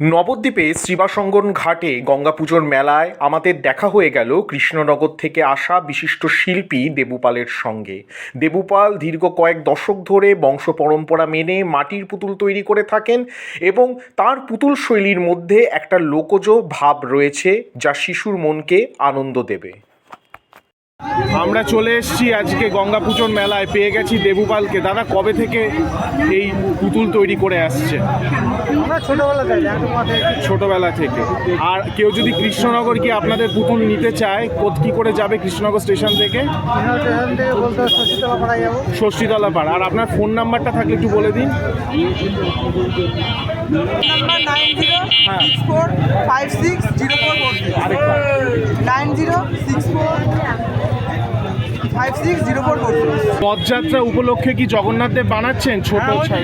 নবদ্বীপে শ্রীবাসঙ্গন ঘাটে গঙ্গা পুজোর মেলায় আমাদের দেখা হয়ে গেল কৃষ্ণনগর থেকে আসা বিশিষ্ট শিল্পী দেবুপালের সঙ্গে। দেবুপাল দীর্ঘ কয়েক দশক ধরে বংশ পরম্পরা মেনে মাটির পুতুল তৈরি করে থাকেন এবং তার পুতুল শৈলীর মধ্যে একটা লোকজ ভাব রয়েছে যা শিশুর মনকে আনন্দ দেবে। আমরা চলে এসেছি আজকে গঙ্গা পুজোর মেলায় পেয়ে গেছি দেবুপালকে। দাদা কবে থেকে এই পুতুল তৈরি করে আসছে? ছোটবেলা থেকে আর কেউ যদি কৃষ্ণনগর গিয়ে আপনাদের পুতুল নিতে চায় কোথ কি করে যাবে কৃষ্ণনগর স্টেশন থেকে? ষষ্ঠীতলা পাড়া। আর আপনার ফোন নাম্বারটা থাকলে একটু বলে দিন। নাম্বার নাইন জিরো হ্যাঁ। Four five six zero four four আরেকবার nine zero six four Rathyatra উপলক্ষে কি জগন্নাথ দেব বানাচ্ছেন? ছোট হ্যাঁ।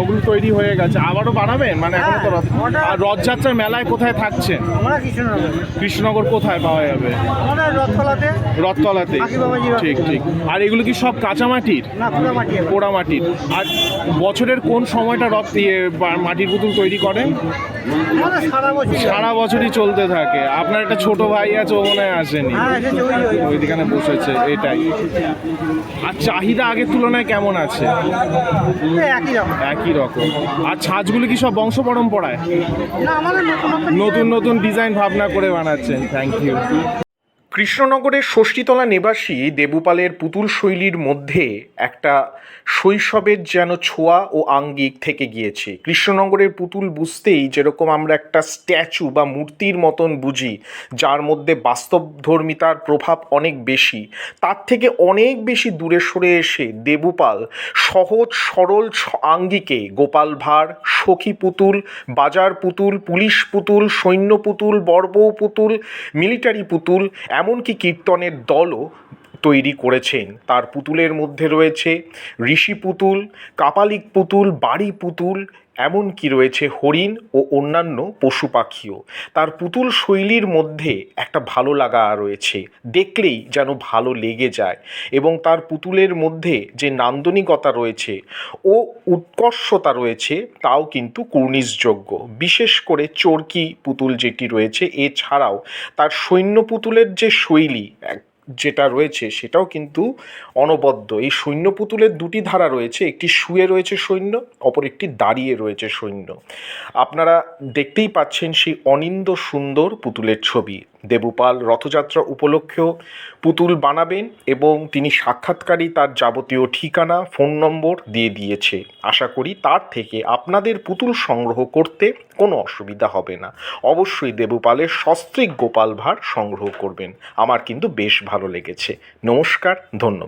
ওগুলো তৈরি হয়ে গেছে। আবারও বানাবেন? মানে এখন তো হ্যাঁ, আর রথযাত্রার মেলায় কোথায় থাকছেন? কৃষ্ণনগর। কোথায় পাওয়া যাবে? রথতলাতে। ঠিক ঠিক। আর এগুলো কি সব কাঁচামাটির? পোড়া মাটির আর বছরের কোন সময়টা রথ দিয়ে মাটির পুতুল তৈরি করেন? সারা বছরই। চলতে থাকে। আপনার একটা ছোট ভাই আছে ও মনে হয় আসেনি। হ্যাঁ ওইখানে বসেছে এটাই। আর চাহিদা আগের তুলনায় কেমন আছে? একই রকম। একই রকম। আর ছাঁচগুলো কি সব বংশ পরম্পরায়? নতুন নতুন নতুন ডিজাইন ভাবনা করে বানাচ্ছেন থ্যাংক ইউ কৃষ্ণনগরের ষষ্ঠীতলা নিবাসী দেবুপালের পুতুল শৈলীর মধ্যে একটা শৈশবের যেন ছোঁয়া ও আঙ্গিক থেকে গিয়েছে। কৃষ্ণনগরের পুতুল বুঝতেই যেরকম আমরা একটা স্ট্যাচু বা মূর্তির মতন বুঝি, যার মধ্যে বাস্তবধর্মিতার প্রভাব অনেক বেশি। তার থেকে অনেক বেশি দূরে সরে এসে দেবুপাল সহজ, সরল আঙ্গিকে গোপাল ভাঁড়, সখী পুতুল, বাজার পুতুল, পুলিশ পুতুল, সৈন্য পুতুল, বর্বৌ পুতুল, মিলিটারি পুতুল এমনকি কীর্তনের দলও তৈরি করেছেন। তার পুতুলের মধ্যে রয়েছে ঋষি পুতুল, কাপালিক পুতুল, বাড়ি পুতুল, এমনকি রয়েছে হরিণ ও অন্যান্য পশু পাখিও। তার পুতুল শৈলীর মধ্যে একটা ভালো লাগা রয়েছে। দেখলেই যেন ভালো লেগে যায় এবং তার পুতুলের মধ্যে যে নান্দনিকতা রয়েছে ও উৎকর্ষতা রয়েছে, তাও কিন্তু কুর্নিশযোগ্য। বিশেষ করে চরকি পুতুল যেটি রয়েছে, এছাড়াও তার সৈন্য পুতুলের যে শৈলী, এক- যেটা রয়েছে সেটাও কিন্তু অনবদ্য। এই সৈন্য পুতুলের দুটি ধারা রয়েছে, একটি শুয়ে রয়েছে সৈন্য, অপর একটি দাঁড়িয়ে রয়েছে সৈন্য। আপনারা দেখতেই পাচ্ছেন সেই অনিন্দ সুন্দর পুতুলের ছবি। দেবুপাল রথযাত্রা উপলক্ষেও পুতুল বানাবেন এবং তিনি সাক্ষাৎকারী তার যাবতীয় ঠিকানা, ফোন নম্বর দিয়ে দিয়েছে। আশা করি তার থেকে আপনাদের পুতুল সংগ্রহ করতে কোনো অসুবিধা হবে না। অবশ্যই দেবপালের সস্ত্রিক গোপাল ভাঁড় সংগ্রহ করবেন। আমার কিন্তু বেশ ভালো লেগেছে। নমস্কার, ধন্যবাদ।